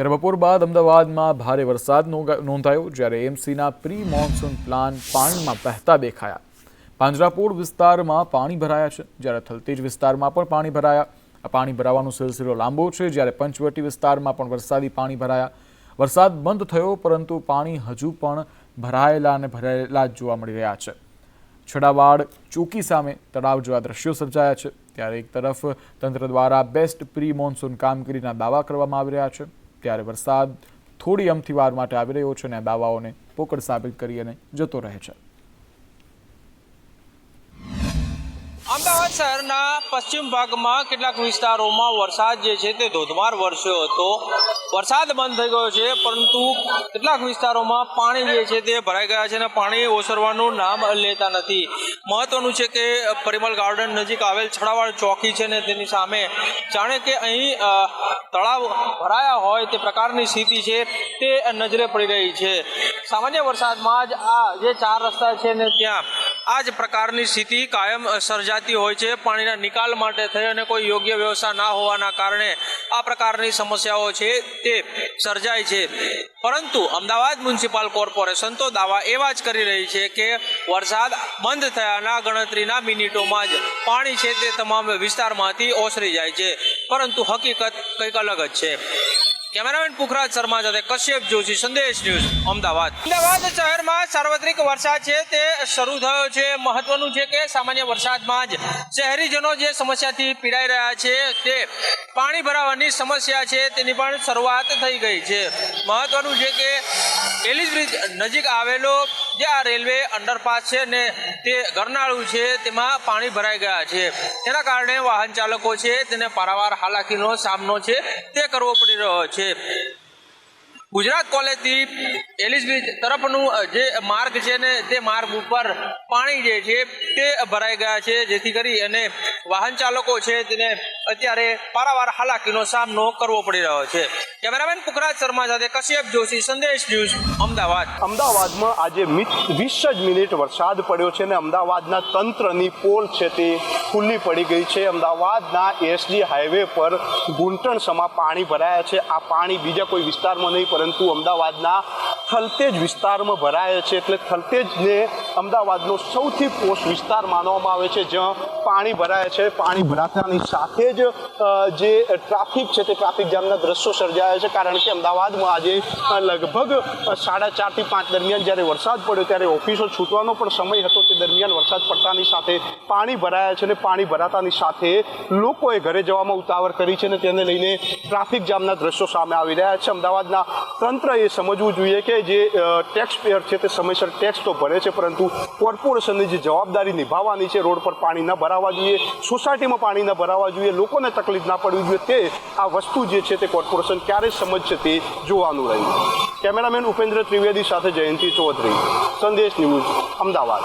ત્યારે બપોર બાદ અમદાવાદમાં ભારે વરસાદ નોંધાયો જ્યારે એમસીના પ્રી મોન્સૂન પ્લાન પાણીમાં વહેતા દેખાયા. પાંજરાપોળ વિસ્તારમાં પાણી ભરાયા છે. જ્યારે થલતેજ વિસ્તારમાં પણ પાણી ભરાયા. આ પાણી ભરાવાનો સિલસિલો લાંબો છે. જ્યારે પંચવટી વિસ્તારમાં પણ વરસાદી પાણી ભરાયા. વરસાદ બંધ થયો, પરંતુ પાણી હજુ પણ ભરાયેલા અને ભરાયેલા જ જોવા મળી રહ્યા છે. છડાવાડ ચોકી સામે તળાવ જેવા દ્રશ્યો સર્જાયા છે. ત્યારે એક તરફ તંત્ર દ્વારા બેસ્ટ પ્રી મોન્સૂન કામગીરીના દાવા કરવામાં આવી રહ્યા છે. ત્યારે વરસાદ થોડી અમથી વાર માટે આવી રહ્યો છે અને દાવાઓને પોકળ સાબિત કરી અને જતો રહે છે. અમદાવાદ શહેરના પશ્ચિમ ભાગમાં કેટલાક વિસ્તારોમાં વરસાદ જે છે તે ધોધમાર વરસ્યો હતો. વરસાદ બંધ થઈ ગયો છે, પરંતુ કેટલાક વિસ્તારોમાં પાણી જે છે તે ભરાઈ ગયા છે અને પાણી ઓસરવાનું નામ લેતા નથી. મહત્વનું છે કે પરિમલ ગાર્ડન નજીક આવેલ છડાવાળ ચોકી છે ને તેની સામે જાણે કે અહીં તળાવ ભરાયા હોય તે પ્રકારની સ્થિતિ છે તે નજરે પડી રહી છે. સામાન્ય વરસાદમાં જ આ જે ચાર રસ્તા છે ને ત્યાં આ જ પ્રકારની સ્થિતિ કાયમ સર્જાતી હોય છે. પાણીના નિકાલ માટે થઈ અને કોઈ યોગ્ય વ્યવસ્થા ના હોવાના કારણે આ પ્રકારની સમસ્યાઓ છે તે સર્જાય છે. પરંતુ અમદાવાદ મ્યુનિસિપલ કોર્પોરેશન તો દાવા એવા જ કરી રહી છે કે વરસાદ બંધ થયાના ગણતરીના મિનિટોમાં જ પાણી છે તે તમામ વિસ્તારમાંથી ઓસરી જાય છે. પરંતુ હકીકત કંઈક અલગ જ છે. કેમેરામેન પુખરાજ શર્મા સાથે કશ્યપ જોશી, સંદેશ ન્યૂઝ, અમદાવાદ. અમદાવાદ શહેરમાં સાર્વત્રિક વરસાદ છે, તે શરૂ થયો છે. મહત્વનું છે કે સામાન્ય વરસાદમાં જ શહેરીજનો જે સમસ્યાથી પીડાઈ રહ્યા છે, તે પાણી ભરાવાની સમસ્યા છે, તેની પણ શરૂઆત થઈ ગઈ છે. મહત્વનું છે કે એલિસ બ્રિજ નજીક આવેલો જે આ રેલવે અંડરપાસ છે ને તે ગરનાળું છે, તેમાં પાણી ભરાઈ ગયા છે. તેના કારણે વાહન ચાલકો છે, તેને પારાવાર હાલાકીનો સામનો છે, તે કરવો પડી રહ્યો છે. ગુજરાત કોલેજથી એલિઝ બ્રિજ તરફનું જે માર્ગ છે ને તે માર્ગ ઉપર પાણી જે છે તે ભરાઈ ગયા છે, જેથી કરી અને વાહન ચાલકો છે તેને અત્યારે પારાવાર હાલાકીનો સામનો કરવો પડી રહ્યો છે. કેમેરામેન પુખરાજ શર્મા સાથે કશ્યપ જોશી, સંદેશ ન્યૂઝ, અમદાવાદ. અમદાવાદમાં આજે વીસ જ મિનિટ વરસાદ પડ્યો છે અને અમદાવાદના તંત્રની પોલ છે તે ખુલ્લી પડી ગઈ છે. અમદાવાદના એસડી હાઈવે પર ઘૂંટણસમાં પાણી ભરાયા છે. આ પાણી બીજા કોઈ વિસ્તારમાં નહીં, પરંતુ અમદાવાદના થલતેજ વિસ્તારમાં ભરાય છે એટલે થલતેજને અમદાવાદનો સૌથી પોષ વિસ્તાર માનવામાં આવે છે, જ્યાં પાણી ભરાય છે. પાણી ભરાતાની સાથે જ જે ટ્રાફિક છે તે ટ્રાફિક જામના દ્રશ્યો સર્જાયા છે. કારણ કે અમદાવાદમાં આજે લગભગ સાડા ચારથી પાંચ દરમિયાન જ્યારે વરસાદ પડ્યો ત્યારે ઓફિસો છૂટવાનો પણ સમય હતો. તે દરમિયાન વરસાદ પડતાની સાથે પાણી ભરાયા છે અને પાણી ભરાતાની સાથે લોકોએ ઘરે જવામાં ઉતાવળ કરી છે અને તેને લઈને ટ્રાફિક જામના દ્રશ્યો સામે આવી રહ્યા છે. અમદાવાદના તંત્રએ સમજવું જોઈએ કે જે ટેક્સ પેયર છે તે સમયસર ટેક્સ તો ભરે છે, પરંતુ કોર્પોરેશનની જે જવાબદારી નિભાવવાની છે, રોડ પર પાણી ન ભરાવા જોઈએ સોસાયટીમાં પાણી ન ભરાવા જોઈએ, લોકોને તકલીફ ના પડવી જોઈએ, તે આ વસ્તુ જે છે તે કોર્પોરેશન ક્યારે સમજશે તે જોવાનું રહ્યું. કેમેરામેન ઉપેન્દ્ર ત્રિવેદી સાથે જયંતિ ચૌધરી, સંદેશ ન્યૂઝ, અમદાવાદ.